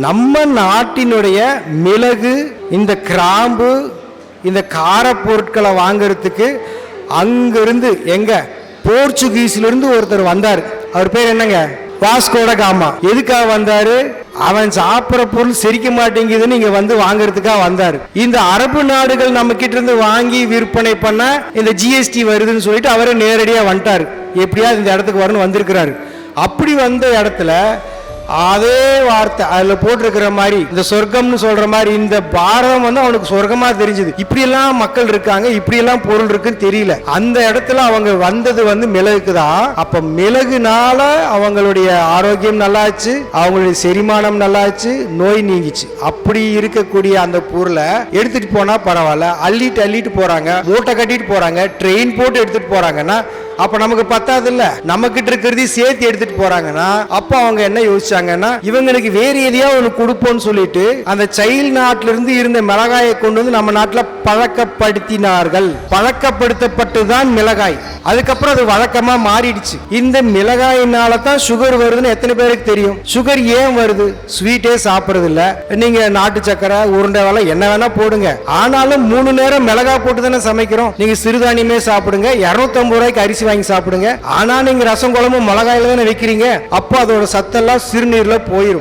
நம்ம நாட்டினுடைய மிளகு இந்த கிராம்பு இந்த காரப்பொருட்களை பொருட்களை வாங்குறதுக்கு அங்கிருந்து எங்க? போர்ச்சுகீஸ்லேருந்து ஒருத்தர் வந்தார். அவர் பேர் என்னங்க? Vasco da Gama. எதுக்காக வந்தாரு? அவன் சாப்பிட்ற பொருள் செரிக்க மாட்டேங்குதுன்னு இங்க வந்து வாங்குறதுக்காக வந்தாரு. இந்த அரபு நாடுகள் நம்ம கிட்ட இருந்து வாங்கி விற்பனை பண்ண இந்த ஜிஎஸ்டி வருதுன்னு சொல்லிட்டு அவரே நேரடியாக வந்துட்டாரு. எப்படியாவது இந்த இடத்துக்கு வரணும்னு வந்திருக்கிறாரு. அப்படி வந்த இடத்துல அதே வார்த்தை அதுல போட்டிருக்கிற மாதிரி இந்த சொர்க்கம்னு சொல்ற மாதிரி இந்த பாரதம் வந்து அவனுக்கு சொர்க்கமா தெரிஞ்சது. இப்படி எல்லாம் மக்கள் இருக்காங்க இப்படி எல்லாம் பொருள் இருக்குன்னு தெரியல. அந்த இடத்துல அவங்க வந்தது வந்து மிளகுக்கு தான் அப்ப மிளகுனால அவங்களுடைய ஆரோக்கியம் நல்லாச்சு அவங்களுடைய செரிமானம் நல்லாச்சு நோய் நீங்கிச்சு. அப்படி இருக்கக்கூடிய அந்த பொருளை எடுத்துட்டு போனா பரவாயில்ல. அள்ளிட்டு அள்ளிட்டு போறாங்க மூட்டை கட்டிட்டு போறாங்க ட்ரெயின் போட்டு எடுத்துட்டு போறாங்கன்னா அப்ப நமக்கு பத்தாது இல்ல நம்ம கிட்ட இருக்கிறதையும் சேர்த்து எடுத்துட்டு போறாங்கன்னா அப்ப அவங்க என்ன யோசிச்சாங்க? செஞ்சாங்கன்னா இவங்களுக்கு வேற எதையா ஒன்று கொடுப்போம்னு சொல்லிட்டு அந்த சைல்ட் நாட்டுல இருந்து இருந்த மிளகாயை கொண்டு வந்து நம்ம நாட்டில் பழக்கப்படுத்தினார்கள். பழக்கப்படுத்தப்பட்டு தான் மிளகாய். அதுக்கப்புறம் அது வழக்கமா மாறிடுச்சு. இந்த மிளகாயினால தான் சுகர் வருதுன்னு எத்தனை பேருக்கு தெரியும்? சுகர் ஏன் வருது? ஸ்வீட்டே சாப்பிடுறது இல்ல நீங்க நாட்டு சக்கரை உருண்டை வேலை என்ன வேணா போடுங்க. ஆனாலும் மூணு நேரம் மிளகாய் போட்டு தானே சமைக்கிறோம். நீங்க சிறுதானியமே சாப்பிடுங்க. 250 ரூபாய்க்கு அரிசி வாங்கி சாப்பிடுங்க. ஆனா நீங்க ரசம் குழம்பு மிளகாயில தானே வைக்கிறீங்க. அப்போ அதோட சத்தெல்லாம் சிறுநீர்ல போயிடும்